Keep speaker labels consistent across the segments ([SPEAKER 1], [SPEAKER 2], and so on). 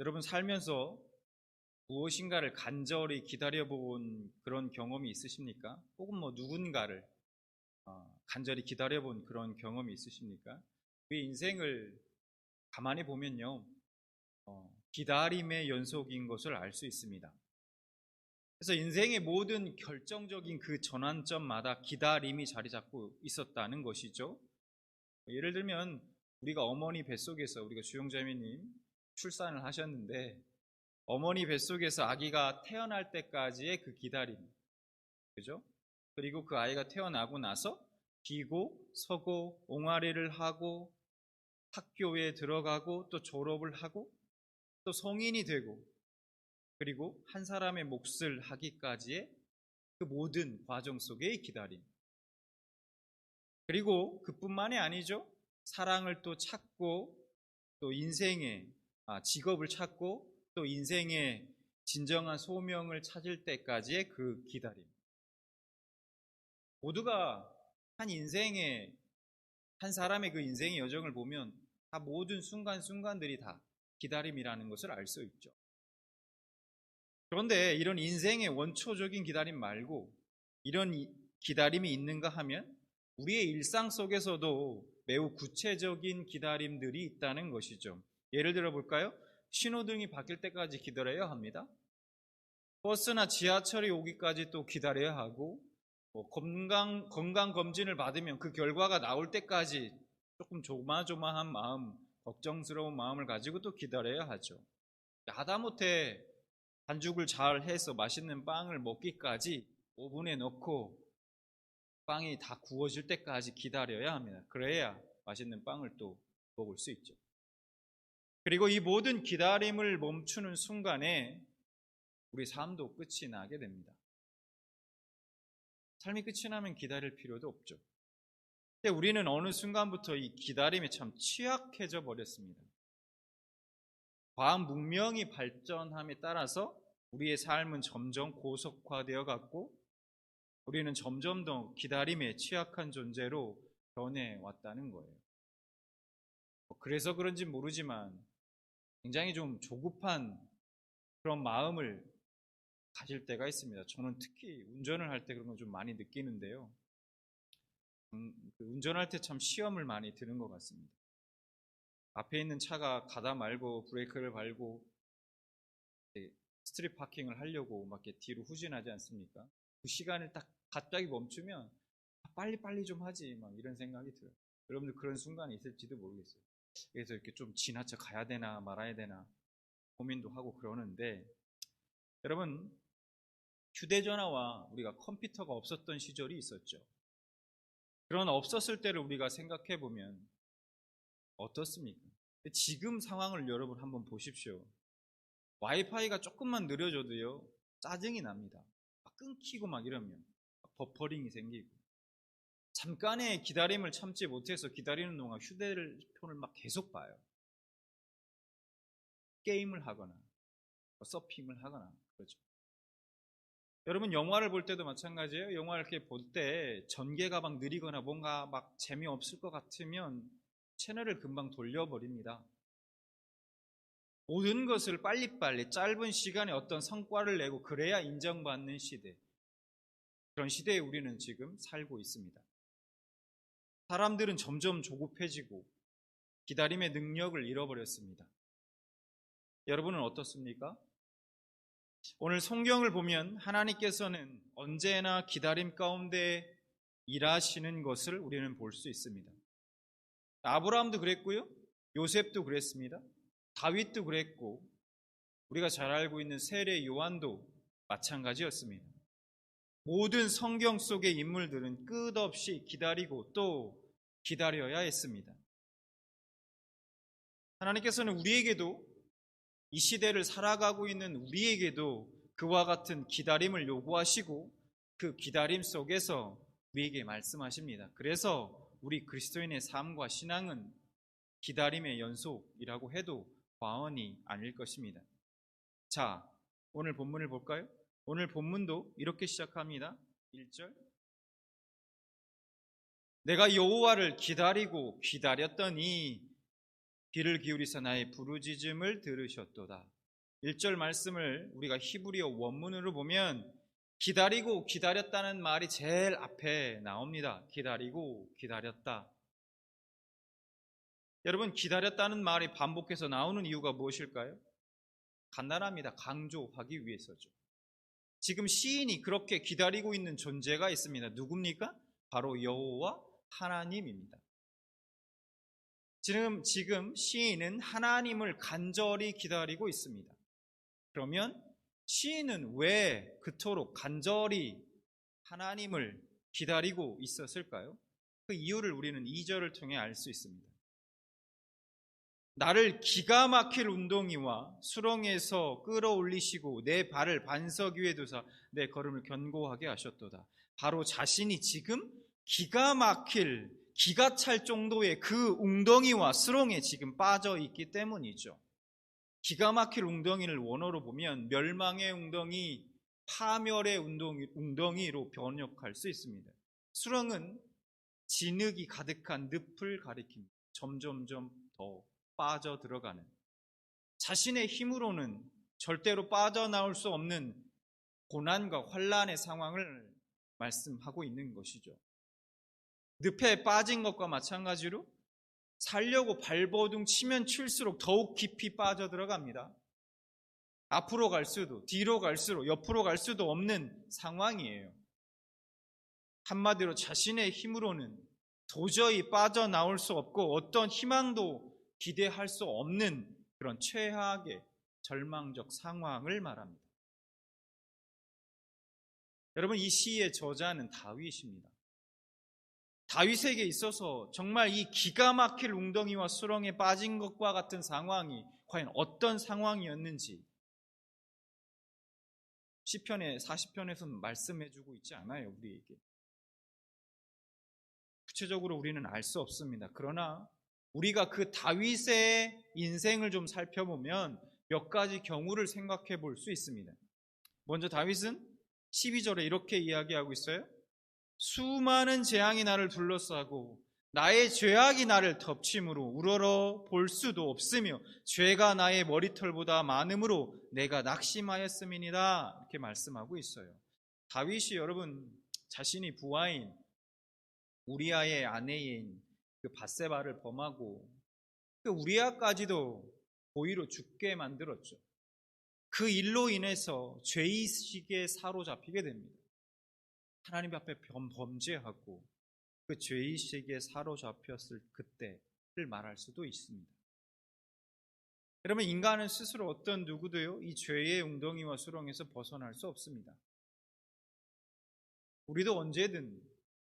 [SPEAKER 1] 여러분 살면서 무엇인가를 간절히 기다려본 그런 경험이 있으십니까? 혹은 뭐 누군가를 어, 간절히 기다려본 그런 경험이 있으십니까? 우리 인생을 가만히 보면요, 어, 기다림의 연속인 것을 알 수 있습니다. 그래서 인생의 모든 결정적인 그 전환점마다 기다림이 자리 잡고 있었다는 것이죠. 예를 들면 우리가 어머니 뱃속에서 우리가 주영자매님 출산을 하셨는데 어머니 뱃속에서 아기가 태어날 때까지의 그 기다림, 그죠? 그리고 그 아이가 태어나고 나서 기고 서고 옹알이를 하고 학교에 들어가고 또 졸업을 하고 또 성인이 되고 그리고 한 사람의 몫을 하기까지의 그 모든 과정 속의 기다림. 그리고 그뿐만이 아니죠. 사랑을 또 찾고 또 인생의 아, 직업을 찾고 또 인생의 진정한 소명을 찾을 때까지의 그 기다림. 모두가 한 인생의 한 사람의 그 인생의 여정을 보면 다 모든 순간순간들이 다 기다림이라는 것을 알 수 있죠. 그런데 이런 인생의 원초적인 기다림 말고 이런 기다림이 있는가 하면 우리의 일상 속에서도 매우 구체적인 기다림들이 있다는 것이죠. 예를 들어 볼까요? 신호등이 바뀔 때까지 기다려야 합니다. 버스나 지하철이 오기까지 또 기다려야 하고 뭐 건강 건강 검진을 받으면 그 결과가 나올 때까지 조금 조마조마한 마음, 걱정스러운 마음을 가지고 또 기다려야 하죠. 하다못해 반죽을 잘 해서 맛있는 빵을 먹기까지 오븐에 넣고 빵이 다 구워질 때까지 기다려야 합니다. 그래야 맛있는 빵을 또 먹을 수 있죠. 그리고 이 모든 기다림을 멈추는 순간에 우리 삶도 끝이 나게 됩니다. 삶이 끝이 나면 기다릴 필요도 없죠. 근데 우리는 어느 순간부터 이 기다림에 참 취약해져 버렸습니다. 과학 문명이 발전함에 따라서 우리의 삶은 점점 고속화되어 갔고 우리는 점점 더 기다림에 취약한 존재로 변해 왔다는 거예요. 그래서 그런지 모르지만 굉장히 좀 조급한 그런 마음을 가질 때가 있습니다. 저는 특히 운전을 할 때 그런 걸 좀 많이 느끼는데요. 음, 그 운전할 때 참 시험을 많이 드는 것 같습니다. 앞에 있는 차가 가다 말고 브레이크를 밟고 스트릿 파킹을 하려고 막 이렇게 뒤로 후진하지 않습니까? 그 시간을 딱 갑자기 멈추면 아, 빨리 빨리 좀 하지 막 이런 생각이 들어요. 여러분들 그런 순간이 있을지도 모르겠어요. 그래서 이렇게 좀 지나쳐 가야 되나 말아야 되나 고민도 하고 그러는데 여러분 휴대전화와 우리가 컴퓨터가 없었던 시절이 있었죠. 그런 없었을 때를 우리가 생각해 보면 어떻습니까? 지금 상황을 여러분 한번 보십시오. 와이파이가 조금만 느려져도요, 짜증이 납니다. 막 끊기고 막 이러면 버퍼링이 생기고. 잠깐의 기다림을 참지 못해서 기다리는 동안 휴대폰을 막 계속 봐요. 게임을 하거나, 뭐 서핑을 하거나, 그렇죠. 여러분 영화를 볼 때도 마찬가지예요. 영화를 이렇게 볼 때 전개가 막 느리거나 뭔가 막 재미없을 것 같으면 채널을 금방 돌려버립니다. 모든 것을 빨리빨리 짧은 시간에 어떤 성과를 내고 그래야 인정받는 시대. 그런 시대에 우리는 지금 살고 있습니다. 사람들은 점점 조급해지고 기다림의 능력을 잃어버렸습니다. 여러분은 어떻습니까? 오늘 성경을 보면 하나님께서는 언제나 기다림 가운데 일하시는 것을 우리는 볼 수 있습니다. 아브라함도 그랬고요. 요셉도 그랬습니다. 다윗도 그랬고 우리가 잘 알고 있는 세례 요한도 마찬가지였습니다. 모든 성경 속의 인물들은 끝없이 기다리고 또 기다려야 했습니다. 하나님께서는 우리에게도 이 시대를 살아가고 있는 우리에게도 그와 같은 기다림을 요구하시고 그 기다림 속에서 우리에게 말씀하십니다. 그래서 우리 그리스도인의 삶과 신앙은 기다림의 연속이라고 해도 과언이 아닐 것입니다. 자, 오늘 본문을 볼까요? 오늘 본문도 이렇게 시작합니다. 1절. 내가 여호와를 기다리고 기다렸더니 귀를 기울이사 나의 부르짖음을 들으셨도다. 1절 말씀을 우리가 히브리어 원문으로 보면 기다리고 기다렸다는 말이 제일 앞에 나옵니다. 기다리고 기다렸다. 여러분 기다렸다는 말이 반복해서 나오는 이유가 무엇일까요? 간단합니다. 강조하기 위해서죠. 지금 시인이 그렇게 기다리고 있는 존재가 있습니다. 누굽니까? 바로 여호와 하나님입니다. 지금 지금 시인은 하나님을 간절히 기다리고 있습니다. 그러면 시인은 왜 그토록 간절히 하나님을 기다리고 있었을까요? 그 이유를 우리는 2절을 통해 알 수 있습니다. 나를 기가 막힐 운동이와 수렁에서 끌어올리시고 내 발을 반석 위에 두사 내 걸음을 견고하게 하셨도다. 바로 자신이 지금 기가 막힐 기가 찰 정도의 그 웅덩이와 수렁에 지금 빠져 있기 때문이죠. 기가 막힐 웅덩이를 원어로 보면 멸망의 웅덩이, 파멸의 웅덩이, 웅덩이 로 번역할 수 있습니다. 수렁은 진흙이 가득한 늪을 가리킵니다. 점점점 더 빠져 들어가는 자신의 힘으로는 절대로 빠져나올 수 없는 고난과 환란의 상황을 말씀하고 있는 것이죠. 늪에 빠진 것과 마찬가지로 살려고 발버둥 치면 칠수록 더욱 깊이 빠져 들어갑니다. 앞으로 갈 수도, 뒤로 갈수록, 옆으로 갈 수도 없는 상황이에요. 한마디로 자신의 힘으로는 도저히 빠져나올 수 없고 어떤 희망도 기대할 수 없는 그런 최악의 절망적 상황을 말합니다. 여러분, 이 시의 저자는 다윗입니다. 다윗에게 있어서 정말 이 기가 막힐 웅덩이와 수렁에 빠진 것과 같은 상황이 과연 어떤 상황이었는지 시편의 40편에서는 말씀해 주고 있지 않아요, 우리에게. 구체적으로 우리는 알 수 없습니다. 그러나 우리가 그 다윗의 인생을 좀 살펴보면 몇 가지 경우를 생각해 볼 수 있습니다. 먼저 다윗은 12절에 이렇게 이야기하고 있어요. 수많은 재앙이 나를 둘러싸고 나의 죄악이 나를 덮침으로 우러러 볼 수도 없으며 죄가 나의 머리털보다 많음으로 내가 낙심하였음이니라 이렇게 말씀하고 있어요. 다윗이 여러분 자신이 부하인 우리아의 아내인 그 바세바를 범하고 그 우리아까지도 고의로 죽게 만들었죠. 그 일로 인해서 죄의식에 사로잡히게 됩니다. 하나님 앞에 범죄하고 그 죄의식에 사로잡혔을 그때를 말할 수도 있습니다. 여러분, 인간은 스스로 어떤 누구도요, 이 죄의 웅덩이와 수렁에서 벗어날 수 없습니다. 우리도 언제든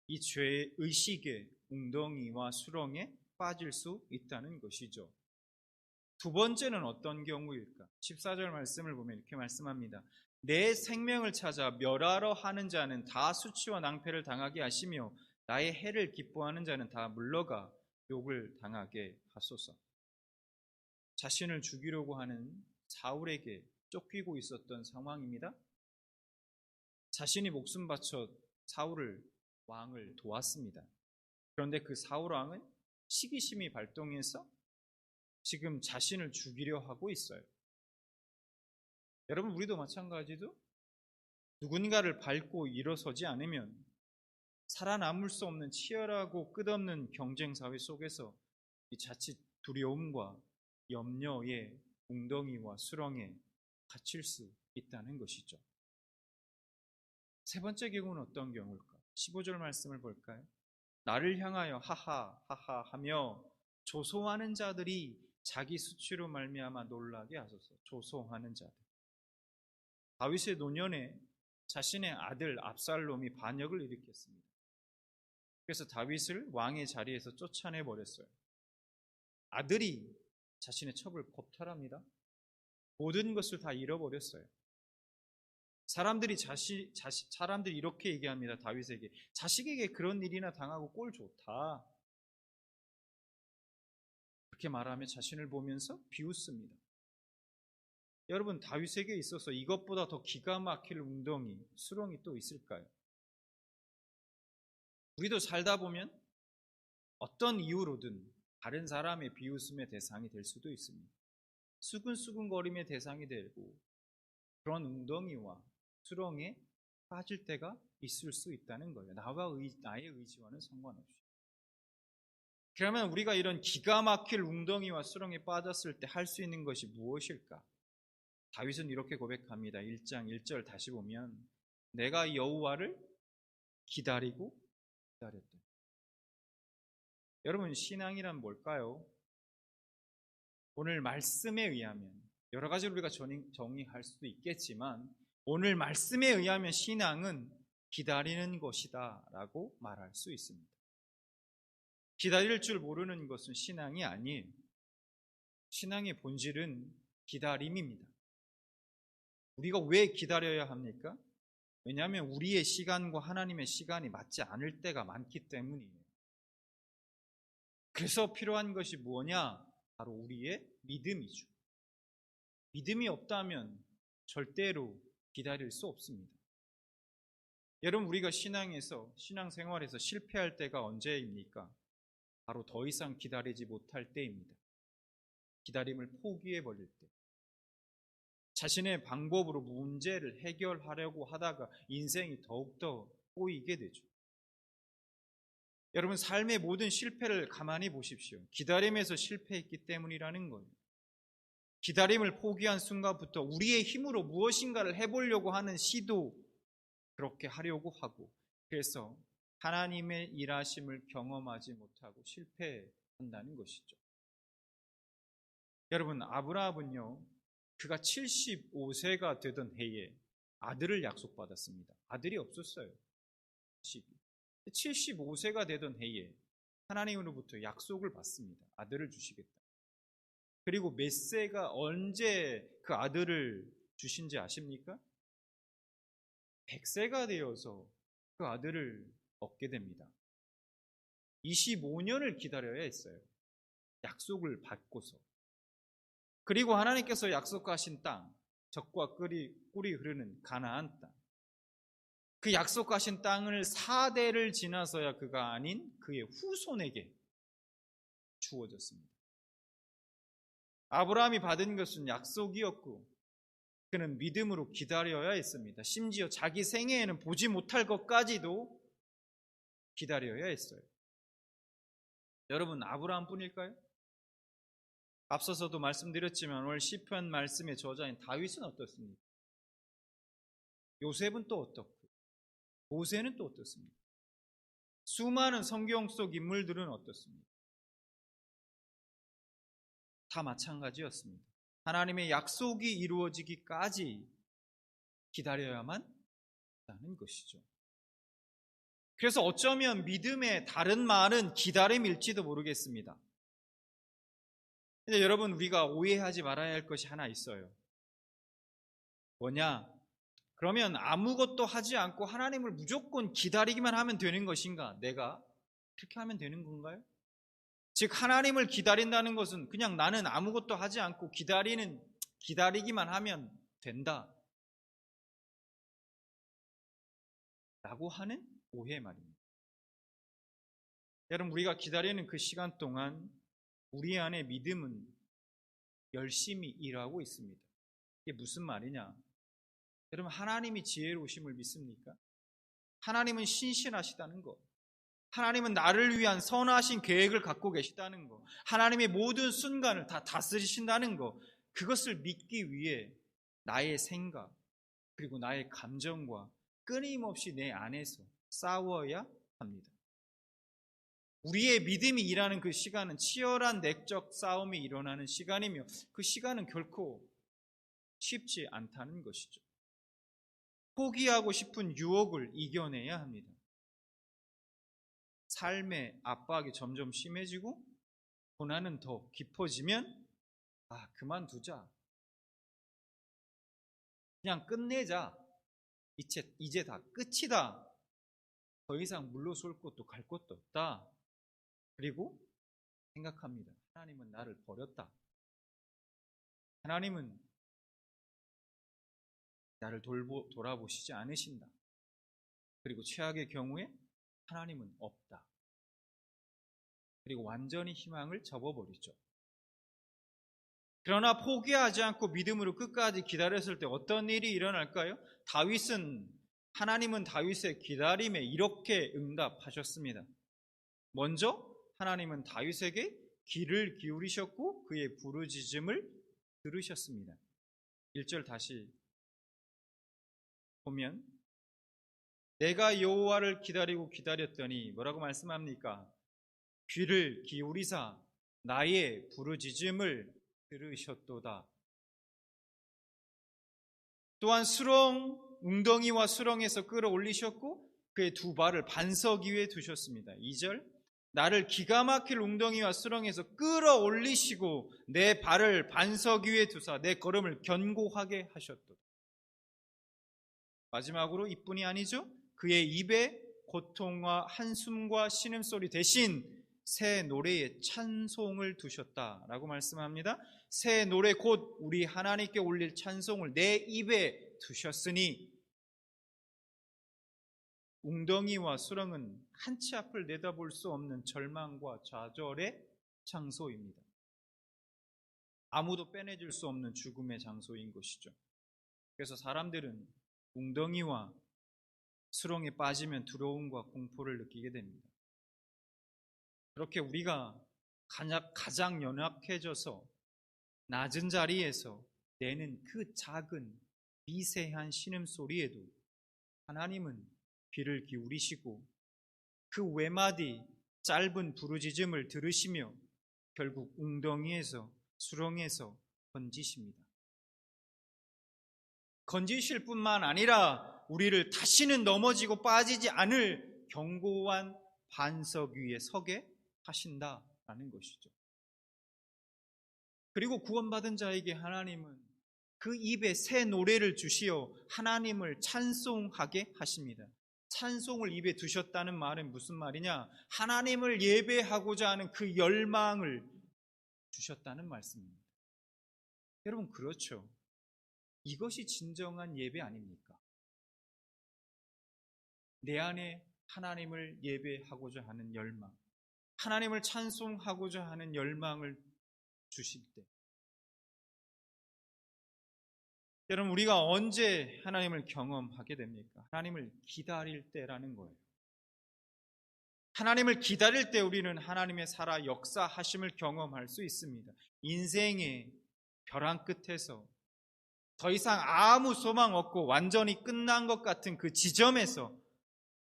[SPEAKER 1] 이 죄의 의식의 웅덩이와 수렁에 빠질 수 있다는 것이죠. 두 번째는 어떤 경우일까? 14절 말씀을 보면 이렇게 말씀합니다. 내 생명을 찾아 멸하러 하는 자는 다 수치와 낭패를 당하게 하시며 나의 해를 기뻐하는 자는 다 물러가 욕을 당하게 하소서. 자신을 죽이려고 하는 사울에게 쫓기고 있었던 상황입니다. 자신이 목숨 바쳐 사울을 왕을 도왔습니다. 그런데 그 사울 왕은 시기심이 발동해서 지금 자신을 죽이려 하고 있어요. 여러분, 우리도 마찬가지도 누군가를 밟고 일어서지 않으면 살아남을 수 없는 치열하고 끝없는 경쟁 사회 속에서 이 자칫 두려움과 염려의 웅덩이와 수렁에 갇힐 수 있다는 것이죠. 세 번째 경우는 어떤 경우일까? 15절 말씀을 볼까요? 나를 향하여 하하 하하 하며 조소하는 자들이 자기 수치로 말미암아 놀라게 하소서. 조소하는 자들. 다윗의 노년에 자신의 아들 압살롬이 반역을 일으켰습니다. 그래서 다윗을 왕의 자리에서 쫓아내 버렸어요. 아들이 자신의 첩을 겁탈합니다. 모든 것을 다 잃어버렸어요. 사람들이 자시, 자시, 사람들이 이렇게 얘기합니다. 다윗에게 자식에게 그런 일이나 당하고 꼴 좋다. 그렇게 말하며 자신을 보면서 비웃습니다. 여러분 다윗에게 있어서 이것보다 더 기가 막힐 웅덩이, 수렁이 또 있을까요? 우리도 살다 보면 어떤 이유로든 다른 사람의 비웃음의 대상이 될 수도 있습니다. 수근수근거림의 대상이 되고 그런 웅덩이와 수렁에 빠질 때가 있을 수 있다는 거예요. 나와 의, 나의 의지와는 상관없이. 그러면 우리가 이런 기가 막힐 웅덩이와 수렁에 빠졌을 때 할 수 있는 것이 무엇일까? 다윗은 이렇게 고백합니다. 1장 1절 다시 보면 내가 여호와를 기다리고 기다렸다. 여러분 신앙이란 뭘까요? 오늘 말씀에 의하면 여러 가지로 우리가 정의할 수도 있겠지만 오늘 말씀에 의하면 신앙은 기다리는 것이다 라고 말할 수 있습니다. 기다릴 줄 모르는 것은 신앙이 아니에요. 신앙의 본질은 기다림입니다. 우리가 왜 기다려야 합니까? 왜냐하면 우리의 시간과 하나님의 시간이 맞지 않을 때가 많기 때문이에요. 그래서 필요한 것이 뭐냐? 바로 우리의 믿음이죠. 믿음이 없다면 절대로 기다릴 수 없습니다. 여러분, 우리가 신앙에서, 신앙생활에서 실패할 때가 언제입니까? 바로 더 이상 기다리지 못할 때입니다. 기다림을 포기해 버릴 때. 자신의 방법으로 문제를 해결하려고 하다가 인생이 더욱더 꼬이게 되죠. 여러분, 삶의 모든 실패를 가만히 보십시오. 기다림에서 실패했기 때문이라는 거예요. 기다림을 포기한 순간부터 우리의 힘으로 무엇인가를 해보려고 하는 시도 그렇게 하려고 하고 그래서 하나님의 일하심을 경험하지 못하고 실패한다는 것이죠. 여러분, 아브라함은요, 그가 75세가 되던 해에 아들을 약속받았습니다. 아들이 없었어요. 75세가 되던 해에 하나님으로부터 약속을 받습니다. 아들을 주시겠다. 그리고 메세가 언제 그 아들을 주신지 아십니까? 100세가 되어서 그 아들을 얻게 됩니다. 25년을 기다려야 했어요. 약속을 받고서. 그리고 하나님께서 약속하신 땅, 적과 꿀이, 꿀이 흐르는 가나안 땅. 그 약속하신 땅을 4대를 지나서야 그가 아닌 그의 후손에게 주어졌습니다. 아브라함이 받은 것은 약속이었고 그는 믿음으로 기다려야 했습니다. 심지어 자기 생애에는 보지 못할 것까지도 기다려야 했어요. 여러분 아브라함 뿐일까요? 앞서서도 말씀드렸지만 오늘 시편 말씀의 저자인 다윗은 어떻습니까? 요셉은 또 어떻고 모세는 또 어떻습니까? 수많은 성경 속 인물들은 어떻습니까? 다 마찬가지였습니다. 하나님의 약속이 이루어지기까지 기다려야만 한다는 것이죠. 그래서 어쩌면 믿음의 다른 말은 기다림일지도 모르겠습니다. 근데 여러분, 우리가 오해하지 말아야 할 것이 하나 있어요. 뭐냐? 그러면 아무것도 하지 않고 하나님을 무조건 기다리기만 하면 되는 것인가? 내가 그렇게 하면 되는 건가요? 즉 하나님을 기다린다는 것은 그냥 나는 아무것도 하지 않고 기다리는 기다리기만 하면 된다. 라고 하는 오해 말입니다. 여러분 우리가 기다리는 그 시간 동안 우리 안에 믿음은 열심히 일하고 있습니다. 이게 무슨 말이냐? 여러분 하나님이 지혜로우심을 믿습니까? 하나님은 신실하시다는 것. 하나님은 나를 위한 선하신 계획을 갖고 계시다는 거, 하나님의 모든 순간을 다 다스리신다는 거, 그것을 믿기 위해 나의 생각, 그리고 나의 감정과 끊임없이 내 안에서 싸워야 합니다. 우리의 믿음이 일하는 그 시간은 치열한 내적 싸움이 일어나는 시간이며 그 시간은 결코 쉽지 않다는 것이죠. 포기하고 싶은 유혹을 이겨내야 합니다. 삶의 압박이 점점 심해지고 고난은 더 깊어지면 아 그만두자 그냥 끝내자 이제 이제 다 끝이다 더 이상 물러설 곳도 갈 곳도 없다 그리고 생각합니다 하나님은 나를 버렸다 하나님은 나를 돌보, 돌아보시지 않으신다 그리고 최악의 경우에 하나님은 없다. 그리고 완전히 희망을 접어버리죠. 그러나 포기하지 않고 믿음으로 끝까지 기다렸을 때 어떤 일이 일어날까요? 다윗은 하나님은 다윗의 기다림에 이렇게 응답하셨습니다. 먼저 하나님은 다윗에게 귀를 기울이셨고 그의 부르짖음을 들으셨습니다. 1절 다시 보면 내가 여호와를 기다리고 기다렸더니 뭐라고 말씀합니까? 귀를 기울이사 나의 부르짖음을 들으셨도다. 또한 수렁 웅덩이와 수렁에서 끌어올리셨고 그의 두 발을 반석 위에 두셨습니다. 2절 나를 기가 막힐 웅덩이와 수렁에서 끌어올리시고 내 발을 반석 위에 두사 내 걸음을 견고하게 하셨도다. 마지막으로 이뿐이 아니죠. 그의 입에 고통과 한숨과 신음소리 대신 새 노래의 찬송을 두셨다라고 말씀합니다. 새 노래 곧 우리 하나님께 올릴 찬송을 내 입에 두셨으니 웅덩이와 수렁은 한 치 앞을 내다볼 수 없는 절망과 좌절의 장소입니다. 아무도 빼내줄 수 없는 죽음의 장소인 것이죠. 그래서 사람들은 웅덩이와 수렁에 빠지면 두려움과 공포를 느끼게 됩니다. 그렇게 우리가 가장 연약해져서 낮은 자리에서 내는 그 작은 미세한 신음소리에도 하나님은 귀를 기울이시고 그 외마디 짧은 부르짖음을 들으시며 결국 웅덩이에서 수렁에서 건지십니다. 건지실 뿐만 아니라 우리를 다시는 넘어지고 빠지지 않을 견고한 반석 위에 서게 하신다라는 것이죠. 그리고 구원받은 자에게 하나님은 그 입에 새 노래를 주시어 하나님을 찬송하게 하십니다. 찬송을 입에 두셨다는 말은 무슨 말이냐? 하나님을 예배하고자 하는 그 열망을 주셨다는 말씀입니다. 여러분, 그렇죠. 이것이 진정한 예배 아닙니까? 내 안에 하나님을 예배하고자 하는 열망, 하나님을 찬송하고자 하는 열망을 주실 때. 여러분, 우리가 언제 하나님을 경험하게 됩니까? 하나님을 기다릴 때라는 거예요. 하나님을 기다릴 때 우리는 하나님의 살아 역사하심을 경험할 수 있습니다. 인생의 벼랑 끝에서 더 이상 아무 소망 없고 완전히 끝난 것 같은 그 지점에서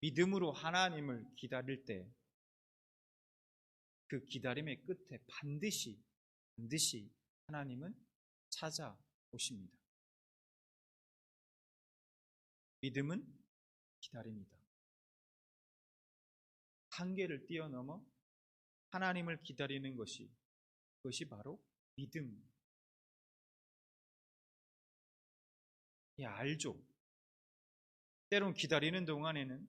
[SPEAKER 1] 믿음으로 하나님을 기다릴 때 그 기다림의 끝에 반드시 반드시 하나님은 찾아오십니다. 믿음은 기다립니다. 한계를 뛰어넘어 하나님을 기다리는 것이 그것이 바로 믿음. 예, 알죠. 때론 기다리는 동안에는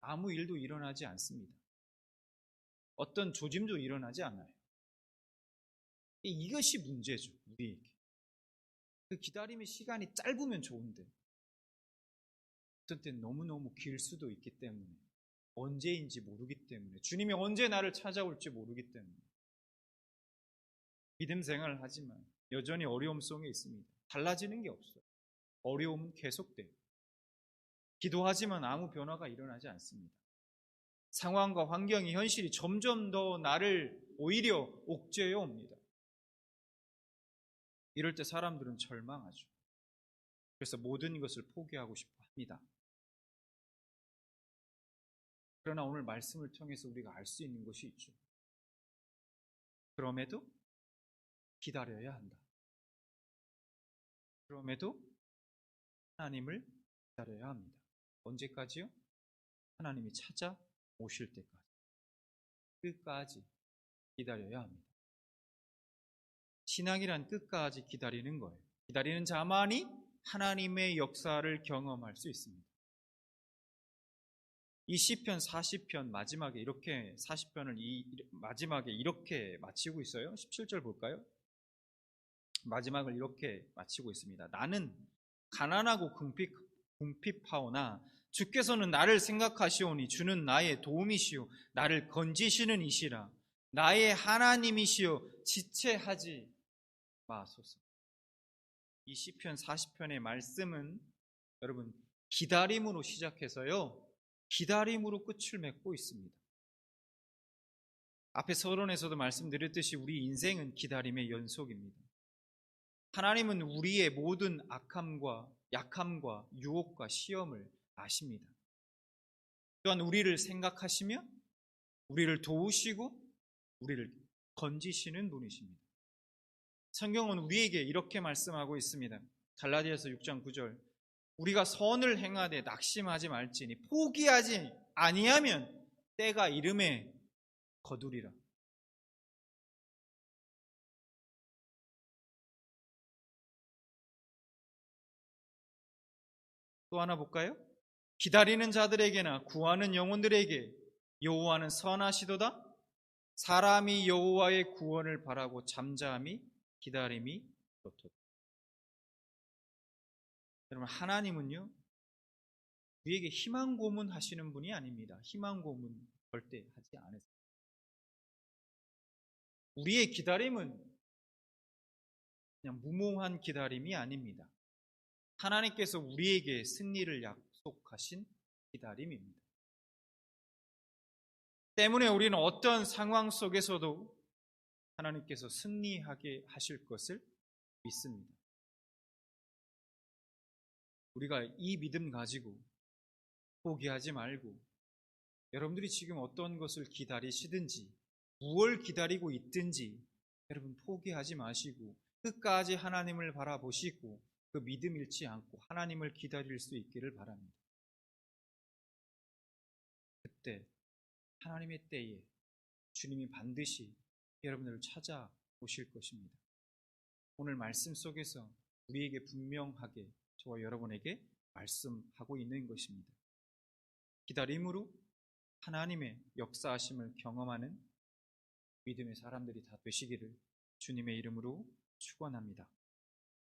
[SPEAKER 1] 아무 일도 일어나지 않습니다. 어떤 조짐도 일어나지 않아요. 이것이 문제죠, 우리에게. 그 기다림의 시간이 짧으면 좋은데, 어떤 때는 너무너무 길 수도 있기 때문에, 언제인지 모르기 때문에, 주님이 언제 나를 찾아올지 모르기 때문에, 믿음 생활을 하지만 여전히 어려움 속에 있습니다. 달라지는 게 없어요. 어려움은 계속돼요. 기도하지만 아무 변화가 일어나지 않습니다. 상황과 환경이 현실이 점점 더 나를 오히려 옥죄해 옵니다. 이럴 때 사람들은 절망하죠. 그래서 모든 것을 포기하고 싶어 합니다. 그러나 오늘 말씀을 통해서 우리가 알 수 있는 것이 있죠. 그럼에도 기다려야 한다. 그럼에도 하나님을 기다려야 합니다. 언제까지요? 하나님이 찾아 오실 때까지. 끝까지 기다려야 합니다. 신앙이란 끝까지 기다리는 거예요. 기다리는 자만이 하나님의 역사를 경험할 수 있습니다. 이 시편 40편 마지막에 이렇게 40편을 이 마지막에 이렇게 마치고 있어요. 17절 볼까요? 마지막을 이렇게 마치고 있습니다. 나는 가난하고 궁핍, 궁핍하오나 주께서는 나를 생각하시오니 주는 나의 도움이시오 나를 건지시는 이시라 나의 하나님이시오 지체하지 마소서. 이 시편 40편의 말씀은 여러분 기다림으로 시작해서요. 기다림으로 끝을 맺고 있습니다. 앞에 서론에서도 말씀드렸듯이 우리 인생은 기다림의 연속입니다. 하나님은 우리의 모든 악함과 약함과 유혹과 시험을 아십니다. 또한 우리를 생각하시며 우리를 도우시고 우리를 건지시는 분이십니다. 성경은 우리에게 이렇게 말씀하고 있습니다. 갈라디아서 6장 9절. 우리가 선을 행하되 낙심하지 말지니 포기하지 아니하면 때가 이름에 거두리라. 또 하나 볼까요? 기다리는 자들에게나 구하는 영혼들에게 여호와는 선하시도다. 사람이 여호와의 구원을 바라고 잠잠히 기다림이 그렇도다. 여러분 하나님은요 우리에게 희망 고문하시는 분이 아닙니다. 희망 고문 절대 하지 않으세요. 우리의 기다림은 그냥 무모한 기다림이 아닙니다. 하나님께서 우리에게 승리를 약속하신 기다림입니다. 때문에 우리는 어떤 상황 속에서도 하나님께서 승리하게 하실 것을 믿습니다. 우리가 이 믿음 가지고 포기하지 말고 여러분들이 지금 어떤 것을 기다리시든지 무엇을 기다리고 있든지 여러분 포기하지 마시고 끝까지 하나님을 바라보시고 그 믿음 잃지 않고 하나님을 기다릴 수 있기를 바랍니다. 그때 하나님의 때에 주님이 반드시 여러분들을 찾아오실 것입니다. 오늘 말씀 속에서 우리에게 분명하게 저와 여러분에게 말씀하고 있는 것입니다. 기다림으로 하나님의 역사하심을 경험하는 믿음의 사람들이 다 되시기를 주님의 이름으로 축원합니다.